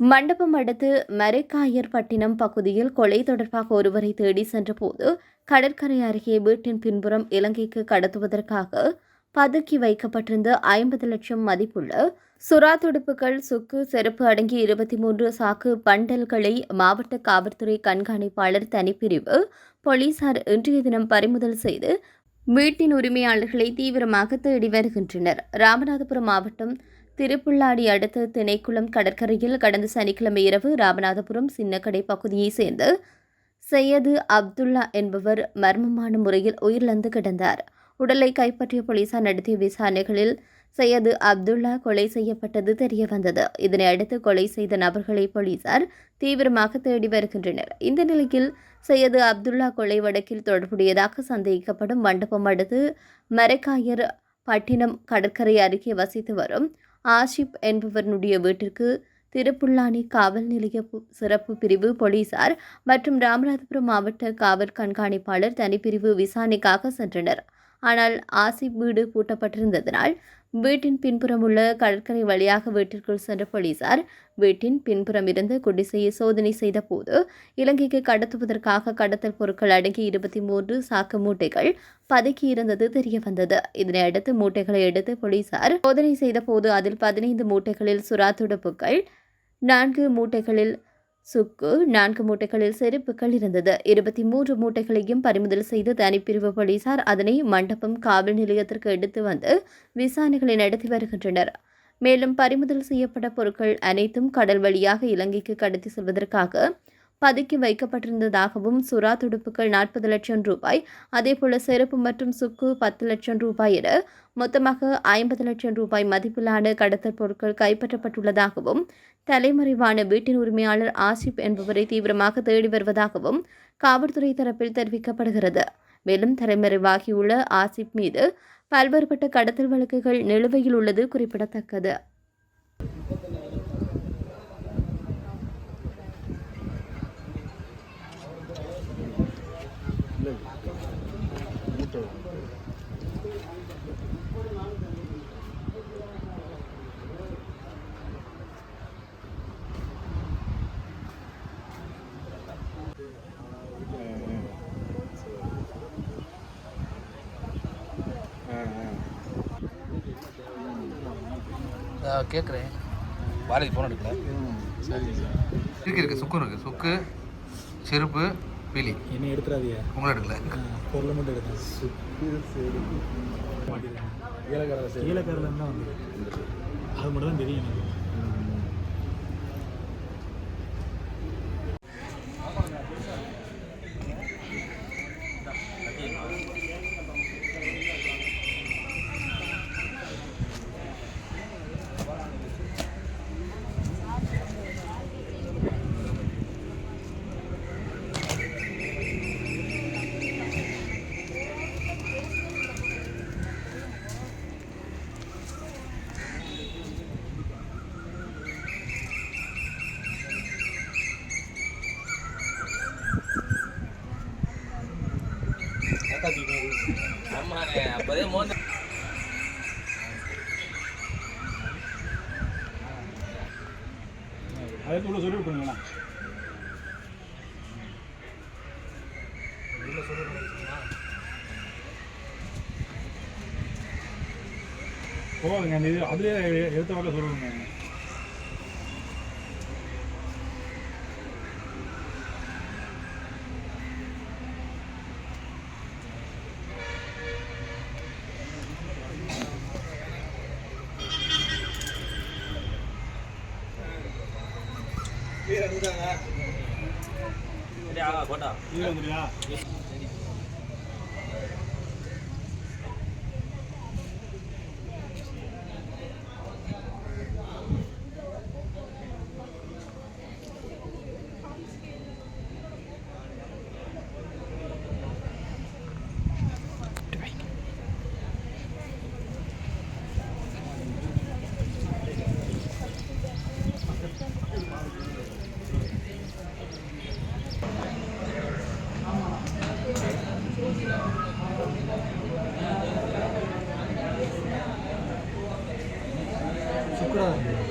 மண்டபம் அடுத்து மரைக்காயர்பட்டினம் பகுதியில் கொலை தொடர்பாக ஒருவரை தேடி சென்றபோது கடற்கரை அருகே வீட்டின் பின்புறம் இலங்கைக்கு கடத்துவதற்காக பதுக்கி வைக்கப்பட்டிருந்த ஐம்பது லட்சம் மதிப்புள்ள சுறா துடுப்புகள் சுக்கு செருப்பு அடங்கிய இருபத்தி மூன்று சாக்கு பண்டல்களை மாவட்ட காவல்துறை கண்காணிப்பாளர் தனிப்பிரிவு போலீசார் இன்றைய தினம் பறிமுதல் செய்து வீட்டின் உரிமையாளர்களை தீவிரமாக தேடி வருகின்றனர். ராமநாதபுரம் மாவட்டம் திருப்புள்ளாடி அடுத்த திணைக்குளம் கடற்கரையில் கடந்த சனிக்கிழமை இரவு ராமநாதபுரம் சின்னக்கடை பகுதியைச் சேர்ந்த சையது அப்துல்லா என்பவர் மர்மமான முறையில் உயிரிழந்து கிடந்தார். உடலை கைப்பற்றிய போலீசார் நடத்திய விசாரணைகளில் சையது அப்துல்லா கொலை செய்யப்பட்டது தெரிய வந்தது இதனை அடுத்து கொலை செய்த நபர்களை போலீசார் தீவிரமாக தேடி வருகின்றனர். இந்த நிலையில் சையது அப்துல்லா கொலை வழக்கில் தொடர்புடையதாக சந்தேகிக்கப்படும் மண்டபம் அடுத்து மரைக்காயர் பட்டினம் கடற்கரை அருகே வசித்து வரும் ஆஷிப் என்பவருடைய வீட்டிற்கு திருப்புல்லானி காவல் நிலைய சிறப்பு பிரிவு போலீசார் மற்றும் ராமநாதபுரம் மாவட்ட காவல் கண்காணிப்பாளர் தனிப்பிரிவு விசாரணைக்காக சென்றனர். ஆனால் ஆசிப் வீடு பூட்டப்பட்டிருந்ததனால் வீட்டின் பின்புறம் உள்ள கடற்கரை வழியாக வீட்டிற்குள் சென்ற போலீசார் வீட்டின் பின்புறம் இருந்து குடிசையை சோதனை செய்த போது இலங்கைக்கு கடத்துவதற்காக கடத்தல் பொருட்கள் அடங்கிய இருபத்தி மூன்று சாக்கு மூட்டைகள் பதுக்கி இருந்தது தெரிய வந்தது. இதனை அடுத்து மூட்டைகளை எடுத்து போலீசார் சோதனை செய்த போது அதில் பதினைந்து மூட்டைகளில் சுறா துடுப்புகள் நான்கு மூட்டைகளில் சுக்கு நான்கு மூட்டைகளில் செருப்புகள் இருந்தது. இருபத்தி மூன்று மூட்டைகளையும் பறிமுதல் செய்து தனிப்பிரிவு போலீசார் அதனை மண்டபம் காவல் நிலையத்திற்கு எடுத்து வந்து விசாரணைகளை நடத்தி வருகின்றனர். மேலும் பறிமுதல் செய்யப்பட்ட பொருட்கள் அனைத்தும் கடல் வழியாக இலங்கைக்கு கடத்தி செல்வதற்காக பதுக்கி வைக்கப்பட்டிருந்ததாகவும் சுறா துடுப்புகள் நாற்பது லட்சம் ரூபாய் அதேபோல செருப்பு மற்றும் சுக்கு பத்து லட்சம் ரூபாய் என மொத்தமாக ஐம்பது லட்சம் ரூபாய் மதிப்பிலான கடத்தல் பொருட்கள் கைப்பற்றப்பட்டுள்ளதாகவும் தலைமறைவான வீட்டின் உரிமையாளர் ஆசிப் என்பவரை தீவிரமாக தேடி வருவதாகவும் காவல்துறை தரப்பில் தெரிவிக்கப்படுகிறது. மேலும் தலைமறைவாகியுள்ள ஆசிப் மீது பல்வேறுபட்ட கடத்தல் வழக்குகள் நிலுவையில் உள்ளது குறிப்பிடத்தக்கது. கேட்குறேன் பாரதி ஃபோன் எடுக்கல. இருக்கு இருக்கு. சுக்கு இருக்கு. சுக்கு செருப்பு. பிலி என்னை எடுத்துறாதீங்க. உங்களும் எடுக்கல? பொருளை மட்டும் எடுத்தேன் ஈழக்காரில் தான் வந்து அது மட்டும் தான் தெரியும் எனக்கு. அப்போதே மோந்த அதுக்கு உள்ள சொல்லி விட்டுருங்களா போவாதுங்க அந்த இது அதுலேயே எடுத்த வாக்க சொல்லுங்க போட்டா. Ucrânia.